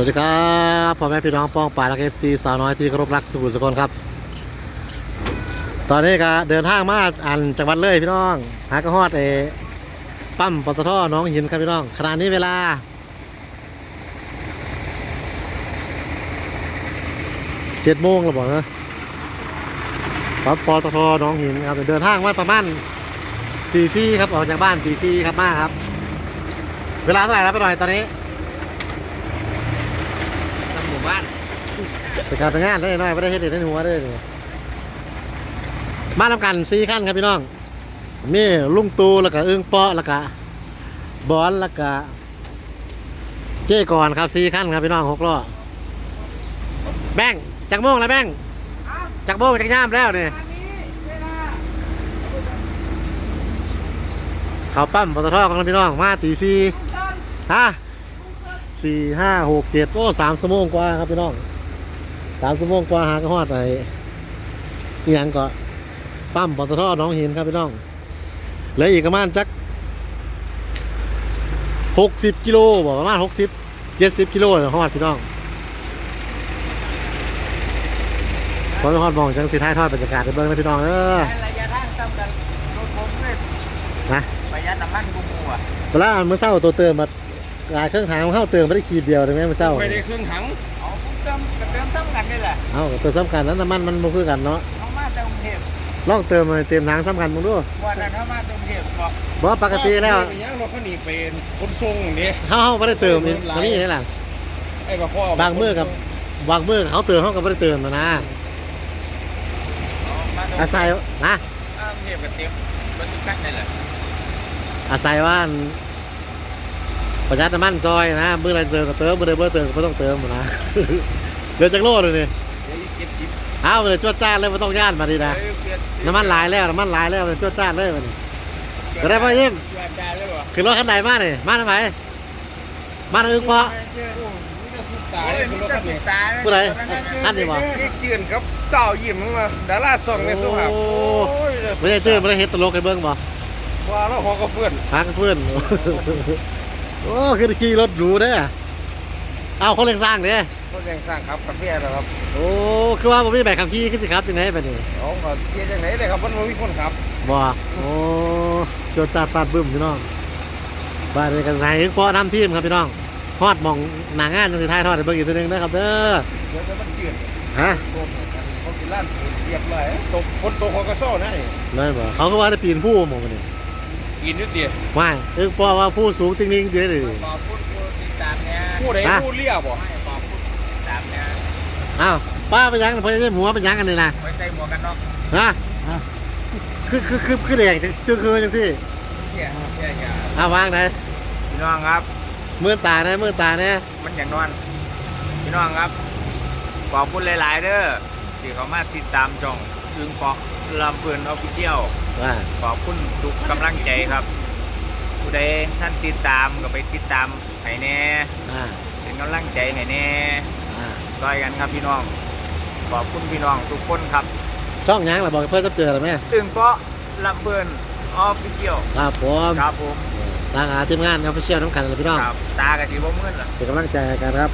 วัสดีครับพ่อแม่พี่น้องป้องป่าและเอฟซีสาวน้อยที่เคารพรักสุขุมสุขนครับ ตอนนี้ก็เดินทางมาอันจังหวัดเลยพี่น้อง หากระฮอดเอปั๊มปตทน้องหินครับพี่น้องขณะนี้เวลาเจ็ดโมงเราบอกนะปั๊มปตทน้องหินครับเดินทางมาประมาณตีซี่ครับออกจากบ้านตีซี่ครับมาครับ เวลาเท่าไหร่แล้วไปหน่อยตอนนี้ บ้านไปการไปงานได้น้อยไม่ได้เฮ็ดเด็ดให้หัวได้เลยมาทำกันสี่ขั้นครับพี่น้องมีลุงตูแล้วก็อึ้งเปาะแล้วก็บอลแล้วก็เจ้ก่อนครับสี่ขั้นครับพี่น้องหกล้อแบงจักรโมงแล้วแบงจักรโมงจักรย่ามแล้วเนี่ยเขาปั้มปตทของพี่น้องมาตีสี่ฮะ สี่ห้าหกเจ็ดโอ้สามชั่วโมงกว่าครับพี่น้องสามชั่วโมงกว่าหากระหอดไอ้อิหยังก็ปั๊มปตทหน้องหินครับพี่น้องเหลืออีกประมาณจักหกสิบกิโลบอกประมาณหกสิบเจ็ดสิบกิโลเลยหอดพี่น้องพอไปหอดมองจังสีท้ายทอดบรรยากาศในเบื้องนะพี่น้องเออระยะทางซ้ำกันรถผมเลยนะประหยัดน้ำมันกูมูอะเวลาเมื่อเศร้าตัวเติมมา หลายเครื่องทางเข้าเติมไม่ได้ขีดเดียวเลยไหมเมื่อเศร้าไปได้เครื่องถังอ๋อผมเติมก็เติมซ้ำกันนี่แหละเอาเติมซ้ำกันนั้นน้ำมันมันบ่คือกันเนาะเขามาจากกรุงเทพลองเติมมาเติมทางซ้ำกันมึงดูวันนั้นเขามาจากกรุงเทพบอกบอกปกติแล้วไปยังรถคันนี้เป็นคนทรงนี่เขาเขาไม่ได้เติมนี่ตรงนี้นี่แหละไอ้บ่พ่อบางมื้อกับวางมือเขาเติมเขาก็ไม่ได้เติมนะนะอ๋อมาจากอาศัยนะกรุงเทพกับเต็มรถทุกคันนี่แหละอาศัยว่า ประหยัดน้ำมันซอยนะมือไรเติมก็เติมมือไรเบอร์เติมก็บ่ต้องเติมนะเดือจากโลเลยนี่เดี๋ยวเจ็ดสิบเอาเลยจวดจ้านเลยไม่ต้องย่านมาดีนะเอ้ยเปลี่ยน้ำมันหลายแล้วน้ำมันหลายแล้วเลยจวดจ้านเลยมันจะได้ป่ะยิ้มเปลี่ยนได้เลยบ่ขึ้นรถคันไหนมาเนี่ยมาทำไมมาทางอึ้งเพาะโอ้นี่จะสุดตาตายเลยมีรถแต่คันสุนี้ดตายผู้ใดอันนี้บ่นี่เกียนครับเต่ายิ้มมาดาราส่องในสุภาพโอ้โอ้ยไม่ได้เจอไม่ได้เฮ็ดตลกให้เบิ้งบ่ว่าแล้วหัวก็เฟื่อนพักเพื่อน โอ้คือขี่รถหรูเด้อเอาคนเล็กสร้างเด้อรถแรงสร้างครับกาแฟนะครับโอ้คือว่าผมมีใบขับขี่ขึ้นสิครับจังไหนไปนี่เอาก็เกียร์จังไหนเลยครับมันบ่มีคนขับบ่โอ้โจดจัดฟาดบึ้มพี่น้องบ้านนี้กันใส่เพาะน้ำทีมครับพี่น้องทอดหมองหนางานจังสิท้ายทอดให้เบิ่งอีกตัวหนึงนะครับเด้อเดี๋ยวจะมันเกียนฮะรถเขากินร้านเรียบร้อยตกคนตกหัวกระโซ่นะนี่ได้บ่เขาก็ว่าได้ปีนผู้หมองกันนี่ กินนิดเดียวว่ายเออเพราะว่าผู้สูงจริงๆเด้อดิขอบคุณผู้ติดตามเนี่ยผู้ใดฮะผู้เลี้ยบ่ให้ขอบคุณผู้ติดตามเนี่ยอ้าวป้าไปยังเพิ่นจะหัวไปยังกันนี่นะไว้ใส่หมวกกันน็อกฮะคือคือคือคือแดงจังคือจังซี่เที่ยเที่ยอย่าอ้าววางไหนพี่น้องครับ มือตาแน่มือตาแน่มันอย่างนอนพี่น้องครับขอบคุณหลาย ๆเด้อที่เขามาติดตามช่อง อึงเปาะลำเพื่อนออฟฟิเชียลว่าขอบคุณทุกกำลังใจครับ ผู้ใดท่านติดตามก็ไปติดตามให้แน่อ่าเป็นกำลังใจให้แน่อ่าซอยกันครับพี่น้อง ขอบคุณพี่น้องทุกคนครับ ช่องหยังล่ะบอกให้เพื่อนจะเจอหรือไม่อึงเปาะลำเพื่อนออฟฟิเชียลครับผมครับผมสร้างอาทีมงานออฟฟิเชียลน้ำกันเลยพี่น้องครับตากับสีบ่มืดล่ะเป็นกำลังใจให้กันครับ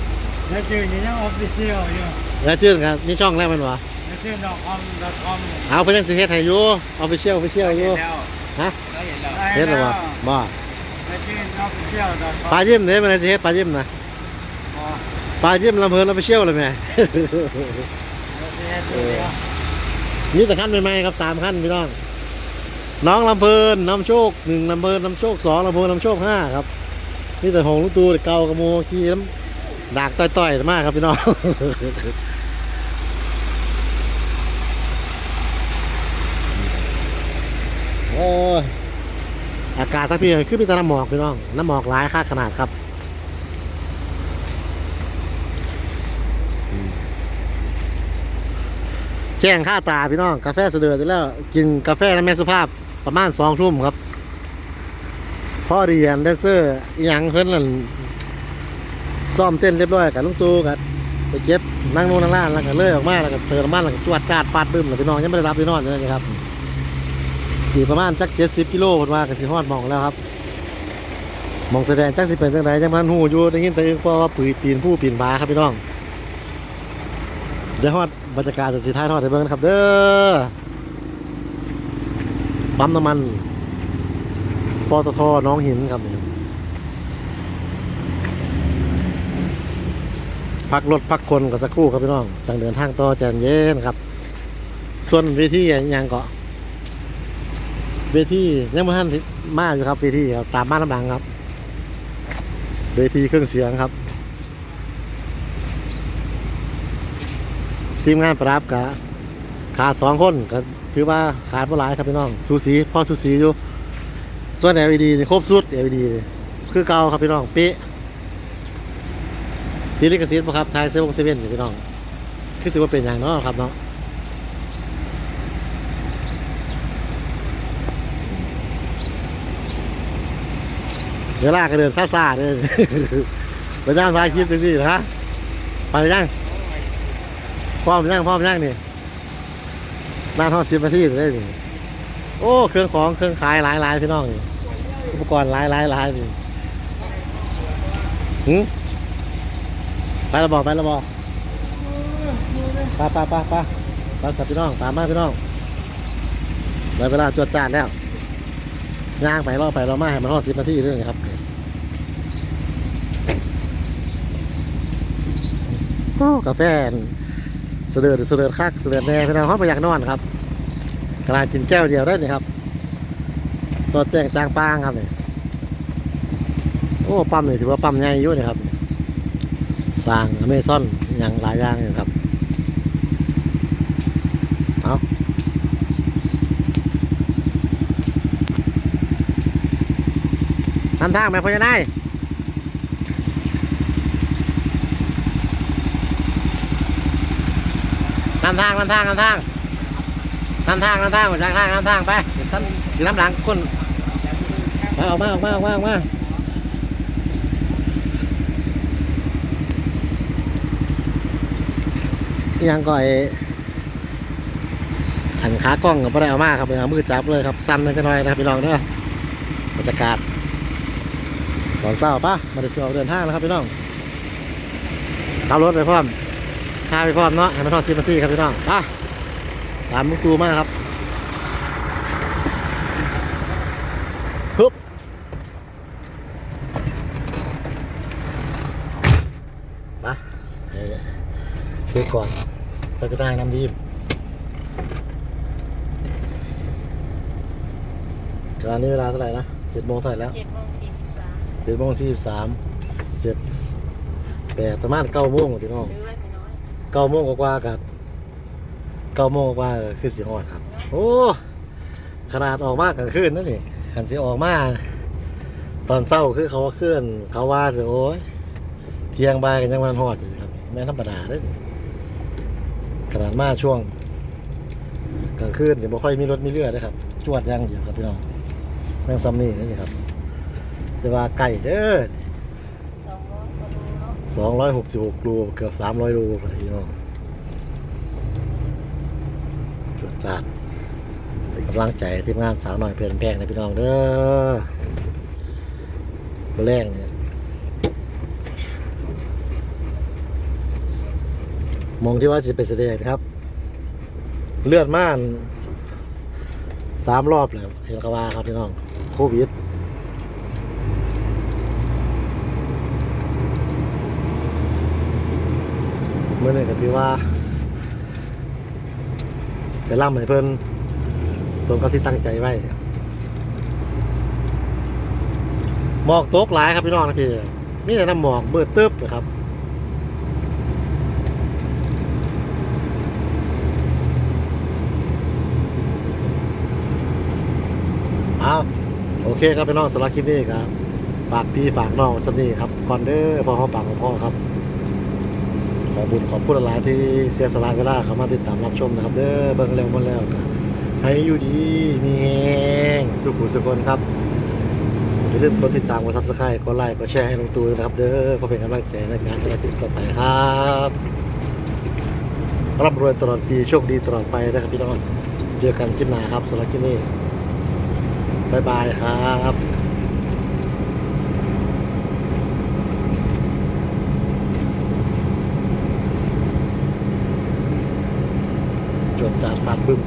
แล้วชื่อนี้ยังออฟฟิเชียลอยู่แล้วชื่อกันนี่ช่องแรกมันวะ แล้วชื่อ .com .com เอาเพื่อนสิเฮ็ดให้อยู่ออฟฟิเชียลออฟฟิเชียลอยู่แล้วฮะเราเห็นแล้วเฮ็ดหรือวะบ่แล้วชื่อ official .com ปลายิ้มเนี่ยมันสิเฮ็ดปลายิ้มนะอ๋อปลายิ้มลำเพลินออฟฟิเชียลเลยแม่แล้วชื่อตัวเดียวนี่แต่ขั้นใหม่ๆครับสามขั้นพี่น้องน้องลำเพลินน้ำโชคหนึ่งลำเพลินน้ำโชคสองลำเพลินน้ำโชคห้าครับนี่แต่หงลูกตูเก่ากระโมขี่น้ำดากต่อยๆมากครับพี่น้อง ออากาศทั้งพี่ขึ้นมีแต่น้ำหมอกพี่น้อง น้ำหมอกหลายค่าขนาดครับแจ้งค่าตาพี่น้อง กาแฟเสดือดแล้ว กินกาแฟน้ำแม่สุภาพประมาณสองทุ่มครับพ่อเรียนแดนเซอร์ยังเพิ่นนั่นซ่อมเต้นเรียบร้อยกับลุงตูกับไปเก็บนั่งนู่นนั่งล่างแล้วก็เลยออกมาแล้วก็เติมน้ำมันแล้วก็จวดจาดฟาดบึ้มแล้วพี่น้องยังไม่ได้รับพี่น้องเลยนะครับ อีกประมาณจักเจ็ดสิบกิโลผมว่ากับสิฮอดมองแล้วครับมองแสดงจักสิเป็นจังไดจังมันหูอยู่ได้ยินแต่อึ้งเพราะว่าปีปีนผู้ปีนบาครับพี่น้องเดี๋ยวฮอดบรรยากาศจะสิท้ายทอดให้เบิ่งนะครับเด้อปั๊มน้ำมันปตทน้องหินครับพักรถพักคนก็สักครู่ครับพี่น้องจังเดินทางต่อแจนเย็นครับ ส่วนเวทียังเกาะ เวทียังไม่ทันมาอยู่ครับเวทีครับตามบ้านน้ำดังครับเวทีเครื่องเสียงครับ ทีมงานประดับกะขาดสองคนก็ถือว่าขาดเ่หลายครับพี่น้องสูสีพ่อสูสีอยู่ ส่วน LED นี่ครบสุด LED นี่คือเก่าครับพี่น้องเป๊ะพีลิกสิทธิ์ครับทายเซเว่นเซเว่นพี่น้องคือสิว่าเป็นอย่างนาะครับเนาะ เวลาก็เดินซ่าๆเลยไปย่างพาคิดไปสินะไปย่างพร้อมย่างพร้อมย่างนี่นานทอดสิบนาทีเลยนี่โอ้ เครื่องของเครื่องขายหลายหลายพี่น้องนี่อุปกรณ์หลายหลายหลายนี่หืไประบอกไประบอกไปไปไปไปไปสับพี่น้องตามมาพี่น้องได้เวลาจวดจานแล้ว ย่างไปรอไปรอมาให้มันทอดสิบนาทีเรื่องครับโอ้กาแฟเสด็จเสด็จคักเสด็จแน่พี่น้องเขาไปอยากนอนครับกลังกินแก้วเดียวได้นี่ครับสดแจ้งจางปางครับเนี่ยโอ้ปั๊มนี่ถือว่าปั๊มใหญ่อยู่นี่ครับสร้างอเมซอนอย่างหลายอย่างอยู่ครับเอา นำทางไปพญานายนำทางนำทางนำทางนำทางนำทางหมดทางทางนำทางไปท่านถือน้ำหลังคนมาออกมาออกมาออกมาออกมาอิหยังก่อยหันขากล้องกับพระได้เอามาครับเอามือจับเลยครับสั้นเลยจะน้อยนะครับพี่น้องเด้อบรรยากาศ ตอนเช้าปะมาได้เชียวเดินทางแล้วครับพี่น้องขับรถไปพร้อมท่าไปพร้อมเนาะให้มันทอดสิบนาทีครับพี่น้องไปตามมุกตูมากครับฮึบไปเฮ้ยเช็คก่อนไปจะได้น้ำดีเวลานี้เวลาเท่าไหร่นะเจ็ดโมงเท่าไหร่แล้วเจ็ดโมงสี่สิบ เจ็ดโมงสี่สิบสามเจ็ดแปดประมาณเก้าโมงพี่น้องซื้อไว้ไม่น้อยเก้าโมงกว่าๆกันเก้าโมงกว่าๆคือสีหอดครับ โอ้ขนาดออกมากกลางคืนนั่นนี่ขันสีออกมาตอนเช้าคือเขาว่าเคลื่อนเขาว่าสิโอ้ยเที่ยงบ่ายกันยังวันหอดอยู่ครับแม่นธรรมดาเด้อนี่ขนาดมาช่วงกลางคืนจะไม่ค่อยมีรถมีเรือนะครับ จวดย่างเดียวครับพี่น้องแม่งซัมนี่นั่ครับ แต่ว่าไก่เด้อสองร้อยกว่าโลเนาะสองร้อยหกสิบหกโลเกือบสามร้อยโลพอดีเนาะจวดจาดเป็นกำลังใจทีมงานสาวหน่อยเปลี่ยนแปลงนะพี่น้องเด้อมาแรงเนี่ยมองที่ว่าจะไปแสดงครับ เลื่อนม่านสามรอบแล้วเห็นกว่าครับพี่น้อง โควิด มื่อนี่ก็ถือว่าไปล่ำให้เพิ่นสมกับที่ตั้งใจไว้หมอกตกหลายครับพี่น้องนะพี่มีแต่น้ำหมอกมืดตึ๊บนะครับเอาโอเคครับพี่น้องสำหรับคลิปนี้ครับ ฝากพี่ฝากน้องสักนี้ครับก่อนเด้อพอเขาปากของพ่อครับ ขอบุญขอบคุณหลายที่เสียสละเวลาเข้ามาติดตามรับชมนะครับ เด้อเบิ่งเร็วมาแล้วให้อยู่ดีมีแฮงสุขุสุขคนครับอย่าลืมกดติดตามกดซับสไครต์กดไลค์กดแชร์ให้ลงตูนนะครับ เด้อเพื่อเป็นกำลังใจในการทำคลิปต่อไปครับร่ำรวยตลอดปีโชคดีตลอดไปนะครับพี่น้องเจอกันคลิปหน้าครับสำหรับคลิปนี้บายบายครับ จดจาบึ้ม